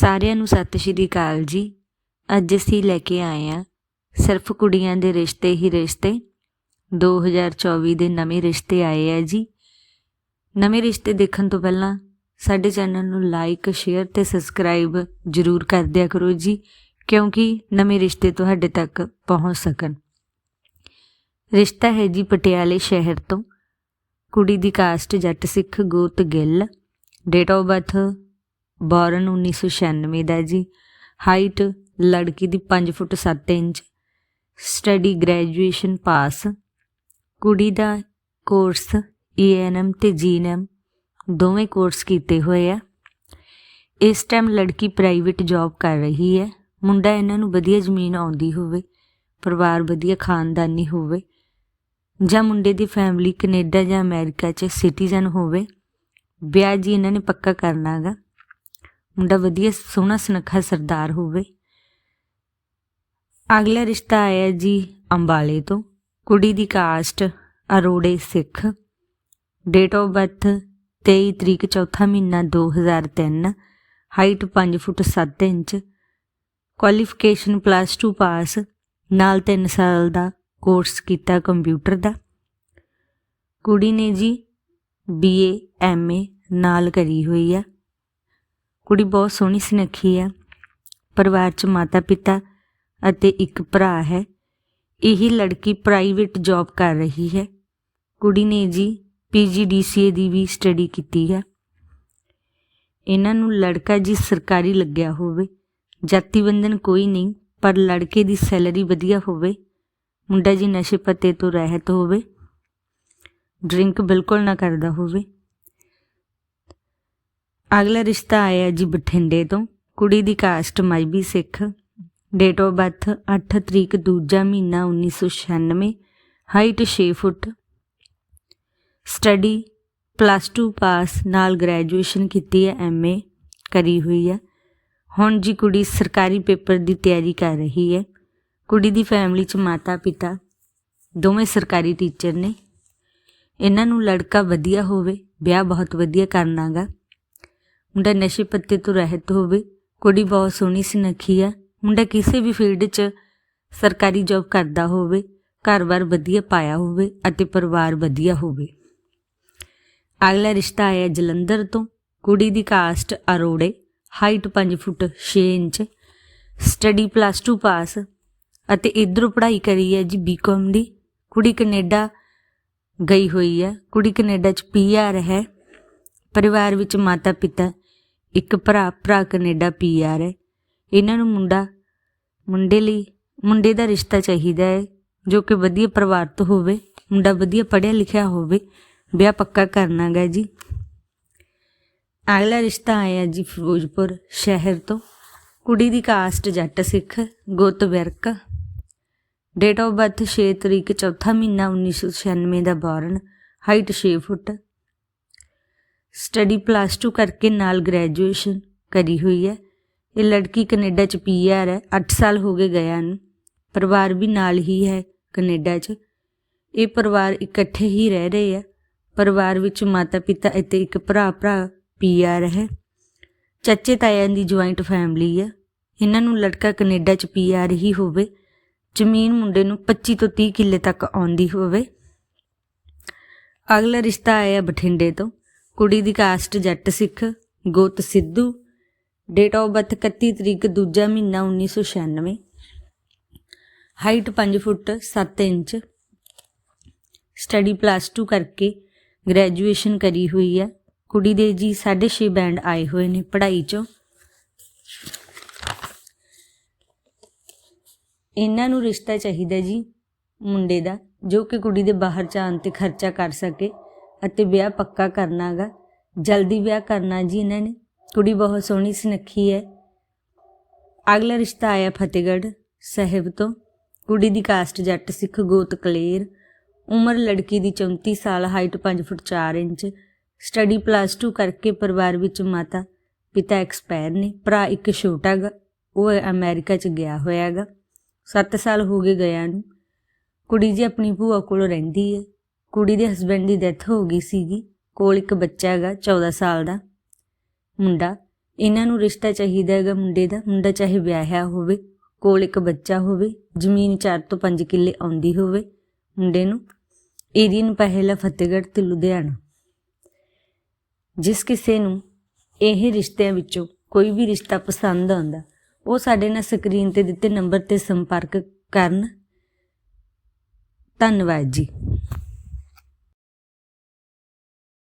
ਸਾਰਿਆਂ ਨੂੰ ਸਤਿ ਸ਼੍ਰੀ ਅਕਾਲ ਜੀ। ਅੱਜ ਅਸੀਂ ਲੈ ਕੇ ਆਏ ਆ ਸਿਰਫ ਕੁੜੀਆਂ ਦੇ ਰਿਸ਼ਤੇ ਹੀ ਰਿਸ਼ਤੇ। 2024 ਦੇ ਨਵੇਂ ਰਿਸ਼ਤੇ ਆਏ ਆ ਜੀ। ਨਵੇਂ ਰਿਸ਼ਤੇ ਦੇਖਣ ਤੋਂ ਪਹਿਲਾਂ ਸਾਡੇ ਚੈਨਲ ਨੂੰ ਲਾਈਕ ਸ਼ੇਅਰ ਤੇ ਸਬਸਕ੍ਰਾਈਬ ਜਰੂਰ ਕਰ ਦਿਆ ਕਰੋ ਜੀ, ਕਿਉਂਕਿ ਨਵੇਂ ਰਿਸ਼ਤੇ ਤੁਹਾਡੇ ਤੱਕ ਪਹੁੰਚ ਸਕਣ। ਰਿਸ਼ਤਾ ਹੈ ਜੀ ਪਟਿਆਲੇ ਸ਼ਹਿਰ ਤੋਂ। ਕੁੜੀ ਦੀ ਕਾਸਟ ਜੱਟ ਸਿੱਖ ਗੋਤ Gill. Date of birth born 1996 ਦਾ ਜੀ। ਹਾਈਟ ਲੜਕੀ ਦੀ 5 foot 7 inch. Study graduation pass. ਕੁੜੀ ਦਾ ਕੋਰਸ ਈਐਨਐਮ ਤੇ ਜੀਐਨਐਮ ਦੋਵੇਂ ਕੋਰਸ ਕੀਤੇ ਹੋਏ ਆ। ਇਸ ਟਾਈਮ ਲੜਕੀ ਪ੍ਰਾਈਵੇਟ ਜੌਬ ਕਰ ਰਹੀ ਹੈ। ਮੁੰਡਾ ਇਹਨਾਂ ਨੂੰ ਵਧੀਆ ਜ਼ਮੀਨ ਆਉਂਦੀ ਹੋਵੇ, ਪਰਿਵਾਰ ਵਧੀਆ, ਖਾਨਦਾਨੀ ਹੋਵੇ, ਜਾਂ ਮੁੰਡੇ ਦੀ ਫੈਮਿਲੀ ਕੈਨੇਡਾ ਜਾਂ ਅਮਰੀਕਾ 'ਚ ਸਿਟੀਜ਼ਨ ਹੋਵੇ, ਵਿਆਹ ਜੀ ਇਹਨਾਂ ਨੇ ਪੱਕਾ ਕਰਨਾ ਹੈਗਾ ਮੁੰਡਾ ਵਧੀਆ ਸੋਹਣਾ ਸੁਨੱਖਾ ਸਰਦਾਰ ਹੋਵੇ। ਅਗਲਾ ਰਿਸ਼ਤਾ ਆਇਆ ਜੀ ਅੰਬਾਲੇ ਤੋਂ। ਕੁੜੀ ਦੀ ਕਾਸਟ ਅਰੋੜੇ ਸਿੱਖ। ਡੇਟ ਆਫ ਬਰਥ 23 ਤਰੀਕ ਚੌਥਾ ਮਹੀਨਾ 2003 height 5 foot 7 inch. Qualification plus 2 pass ਨਾਲ 3 ਸਾਲ ਦਾ ਕੋਰਸ ਕੀਤਾ ਕੰਪਿਊਟਰ ਦਾ। ਕੁੜੀ ਨੇ ਜੀ ਬੀਏ ਐਮਏ ਨਾਲ ਕਰੀ ਹੋਈ ਆ। ਕੁੜੀ ਬਹੁਤ ਸੋਹਣੀ ਸੁਨੱਖੀ ਆ ਪਰਿਵਾਰ 'ਚ ਮਾਤਾ ਪਿਤਾ ਅਤੇ ਇੱਕ ਭਰਾ ਹੈ। ਇਹ ਲੜਕੀ ਪ੍ਰਾਈਵੇਟ ਜੌਬ ਕਰ ਰਹੀ ਹੈ। ਕੁੜੀ ਨੇ ਜੀ ਪੀਜੀਡੀਸੀਏ ਦੀ ਵੀ ਸਟੱਡੀ ਕੀਤੀ ਹੈ। ਇਹਨਾਂ ਨੂੰ ਲੜਕਾ ਜੀ ਸਰਕਾਰੀ ਲੱਗਿਆ ਹੋਵੇ, ਜਾਤੀ ਬੰਧਨ ਕੋਈ ਨਹੀਂ, ਪਰ ਲੜਕੇ ਦੀ ਸੈਲਰੀ ਵਧੀਆ ਹੋਵੇ, ਮੁੰਡਾ ਜੀ ਨਸ਼ੇ ਪੱਤੇ ਤੋਂ ਰਹਿਤ ਹੋਵੇ ਡਰਿੰਕ ਬਿਲਕੁਲ ਨਾ ਕਰਦਾ ਹੋਵੇ। ਅਗਲਾ ਰਿਸ਼ਤਾ ਆਇਆ ਜੀ ਬਠਿੰਡੇ ਤੋਂ। ਕੁੜੀ ਦੀ ਕਾਸਟ ਮਾਈਬੀ ਸਿੱਖ। ਡੇਟ ਆਫ ਬਰਥ 8 ਤਰੀਕ ਦੂਜਾ ਮਹੀਨਾ 1996 height 6 foot. Study plus 2 pass ਨਾਲ ਗ੍ਰੈਜੂਏਸ਼ਨ ਕੀਤੀ ਹੈ ਐਮਏ ਕਰੀ ਹੋਈ ਹੈ। ਹੁਣ ਜੀ ਕੁੜੀ ਸਰਕਾਰੀ ਪੇਪਰ ਦੀ ਤਿਆਰੀ ਕਰ ਰਹੀ ਹੈ। ਕੁੜੀ ਦੀ ਫੈਮਿਲੀ 'ਚ ਮਾਤਾ ਪਿਤਾ ਦੋਵੇਂ ਸਰਕਾਰੀ ਟੀਚਰ ਨੇ। ਇਹਨਾਂ ਨੂੰ ਲੜਕਾ ਵਧੀਆ ਹੋਵੇ, ਵਿਆਹ ਬਹੁਤ ਵਧੀਆ ਕਰਨਾਗਾ। ਮੁੰਡਾ ਨਸ਼ੇ ਪੱਤੇ ਤੋਂ ਰਹਿਤ ਹੋਵੇ, ਕੁੜੀ ਬਹੁਤ ਸੋਹਣੀ ਸੁਨੱਖੀ ਆ, ਮੁੰਡਾ ਕਿਸੇ ਵੀ ਫੀਲਡ 'ਚ ਸਰਕਾਰੀ ਜੌਬ ਕਰਦਾ ਹੋਵੇ, ਘਰ-ਬਾਰ ਵਧੀਆ ਪਾਇਆ ਹੋਵੇ ਅਤੇ ਪਰਿਵਾਰ ਵਧੀਆ ਹੋਵੇ। ਅਗਲਾ ਰਿਸ਼ਤਾ ਆਇਆ ਜਲੰਧਰ ਤੋਂ, ਕੁੜੀ ਦੀ caste ਅਰੋੜੇ height 5 foot 6 inch study plus 2 pass ਅਤੇ ਇਧਰੋਂ ਪੜ੍ਹਾਈ ਕਰੀ ਹੈ ਜੀ ਬੀਕਾਮ ਦੀ, ਕੁੜੀ ਕੈਨੇਡਾ ਗਈ ਹੋਈ ਹੈ ਕੁੜੀ ਕੈਨੇਡਾ 'ਚ ਪੀਆਰ ਹੈ, ਪਰਿਵਾਰ ਵਿੱਚ ਮਾਤਾ ਪਿਤਾ ਇੱਕ ਭਰਾ ਭਰਾ ਕੈਨੇਡਾ ਪੀਆਰ ਹੈ। ਇਹਨਾਂ ਨੂੰ ਮੁੰਡਾ, ਮੁੰਡੇ ਲਈ, ਮੁੰਡੇ ਦਾ ਰਿਸ਼ਤਾ ਚਾਹੀਦਾ ਹੈ, ਜੋ ਕਿ ਵਧੀਆ ਪਰਿਵਾਰ ਤੋਂ ਹੋਵੇ, ਮੁੰਡਾ ਵਧੀਆ ਪੜ੍ਹਿਆ ਲਿਖਿਆ ਹੋਵੇ, ਵਿਆਹ ਪੱਕਾ ਕਰਨਾਗਾ ਜੀ। ਅਗਲਾ ਰਿਸ਼ਤਾ ਆਇਆ ਜੀ ਫਿਰੋਜ਼ਪੁਰ ਸ਼ਹਿਰ ਤੋਂ। ਕੁੜੀ ਦੀ ਕਾਸਟ ਜੱਟ ਸਿੱਖ, ਗੁੱਤ ਵਿਰਕ ਡੇਟ ਆਫ ਬਰਥ 6 ਤਰੀਕ, ਚੌਥਾ ਮਹੀਨਾ 1996 ਦਾ born height 6 foot. Study plus 2 ਕਰਕੇ ਨਾਲ ਗ੍ਰੈਜੂਏਸ਼ਨ ਕਰੀ ਹੋਈ ਹੈ। ਇਹ ਲੜਕੀ ਕੈਨੇਡਾ ਚ ਪੀਆਰ ਹੈ। 8 ਸਾਲ ਹੋ ਗਏ ਗਿਆ ਨੂੰ ਪਰਿਵਾਰ ਵੀ ਨਾਲ ਹੀ ਹੈ ਕੈਨੇਡਾ ਚ। ਇਹ ਪਰਿਵਾਰ ਇਕੱਠੇ ਹੀ ਰਹਿ ਰਹੇ ਆ। ਪਰਿਵਾਰ ਵਿੱਚ ਮਾਤਾ ਪਿਤਾ ਅਤੇ ਇੱਕ ਭਰਾ ਭਰਾ ਪੀਆਰ ਹੈ। ਚਾਚੇ ਤਾਇਆਂ ਦੀ ਜੁਆਇੰਟ ਫੈਮਿਲੀ ਹੈ ਇਹਨਾਂ ਨੂੰ ਲੜਕਾ ਕੈਨੇਡਾ ਚ ਪੀਆਰ ਹੀ ਹੋਵੇ। ਜ਼ਮੀਨ ਮੁੰਡੇ ਨੂੰ 25 ਤੋਂ 30 ਕਿੱਲੇ ਤੱਕ ਆਉਂਦੀ ਹੋਵੇ। ਅਗਲਾ ਰਿਸ਼ਤਾ ਆਇਆ ਬਠਿੰਡੇ ਤੋਂ। ਕੁੜੀ ਦੀ ਕਾਸਟ ਜੱਟ ਸਿੱਖ, ਗੋਤ ਸਿੱਧੂ ਡੇਟ ਆਫ ਬਰਥ 31 ਤਰੀਕ ਦੂਜਾ ਮਹੀਨਾ 1996 height 5 foot 7 inch study plus 2 ਕਰਕੇ ਗ੍ਰੈਜੂਏਸ਼ਨ ਕਰੀ ਹੋਈ ਹੈ। ਕੁੜੀ ਦੇ ਜੀ 6.5 ਬੈਂਡ ਆਏ ਹੋਏ ਨੇ ਪੜ੍ਹਾਈ 'ਚੋਂ। ਇਹਨਾਂ ਨੂੰ ਰਿਸ਼ਤਾ ਚਾਹੀਦਾ ਜੀ ਮੁੰਡੇ ਦਾ, ਜੋ ਕਿ ਕੁੜੀ ਦੇ ਬਾਹਰ ਜਾਣ ਤੇ ਖਰਚਾ ਕਰ ਸਕੇ। ਅਤੇ ਵਿਆਹ ਪੱਕਾ ਕਰਨਾਗਾ ਜਲਦੀ ਵਿਆਹ ਕਰਨਾ ਜੀ ਇਹਨਾਂ ਨੇ। ਕੁੜੀ ਬਹੁਤ ਸੋਹਣੀ ਸੁਨੱਖੀ ਹੈ ਅਗਲਾ ਰਿਸ਼ਤਾ ਆਇਆ ਫਤਿਹਗੜ੍ਹ ਸਾਹਿਬ ਤੋਂ। ਕੁੜੀ ਦੀ ਕਾਸਟ ਜੱਟ ਸਿੱਖ ਗੋਤ ਕਲੇਰ। ਉਮਰ ਲੜਕੀ ਦੀ 34 ਸਾਲ, height 5 foot 4 inch. Study plus 2 ਕਰਕੇ ਪਰਿਵਾਰ ਵਿੱਚ ਮਾਤਾ, ਪਿਤਾ ਐਕਸਪਾਇਰ ਨੇ। ਭਰਾ ਇੱਕ ਛੋਟਾ ਗਾ। ਉਹ ਅਮਰੀਕਾ ਚ ਗਿਆ ਹੋਇਆਗਾ 7 ਸਾਲ ਹੋ ਗਏ ਗਿਆ ਨੂੰ। ਕੁੜੀ ਜੀ ਆਪਣੀ ਭੂਆ ਕੋਲ ਰਹਿੰਦੀ ਹੈ ਕੁੜੀ ਦੇ ਹਸਬੰਡ ਦੀ ਡੈਥ ਹੋ ਗਈ ਸੀਗੀ, ਕੋਲ ਇੱਕ ਬੱਚਾ ਹੈਗਾ 14 ਸਾਲ ਦਾ। ਮੁੰਡਾ, ਇਹਨਾਂ ਨੂੰ ਰਿਸ਼ਤਾ ਚਾਹੀਦਾ ਹੈਗਾ ਮੁੰਡੇ ਦਾ, ਮੁੰਡਾ ਚਾਹੇ ਵਿਆਹਿਆ ਹੋਵੇ, ਕੋਲ ਇੱਕ ਬੱਚਾ ਹੋਵੇ, ਜ਼ਮੀਨ 4 ਤੋਂ 5 ਕਿੱਲੇ ਆਉਂਦੀ ਹੋਵੇ, ਮੁੰਡੇ ਨੂੰ। ਏਰੀਆ ਨੂੰ ਪਹਿਲਾ ਫਤਿਹਗੜ੍ਹ ਤੇ ਲੁਧਿਆਣਾ। ਜਿਸ ਕਿਸੇ ਨੂੰ ਇਹ ਰਿਸ਼ਤਿਆਂ ਵਿੱਚੋਂ ਕੋਈ ਵੀ ਰਿਸ਼ਤਾ ਪਸੰਦ ਆਉਂਦਾ, ਉਹ ਸਾਡੇ ਨਾਲ ਸਕਰੀਨ ਤੇ ਦਿੱਤੇ ਨੰਬਰ ਤੇ ਸੰਪਰਕ ਕਰਨ। ਧੰਨਵਾਦ ਜੀ।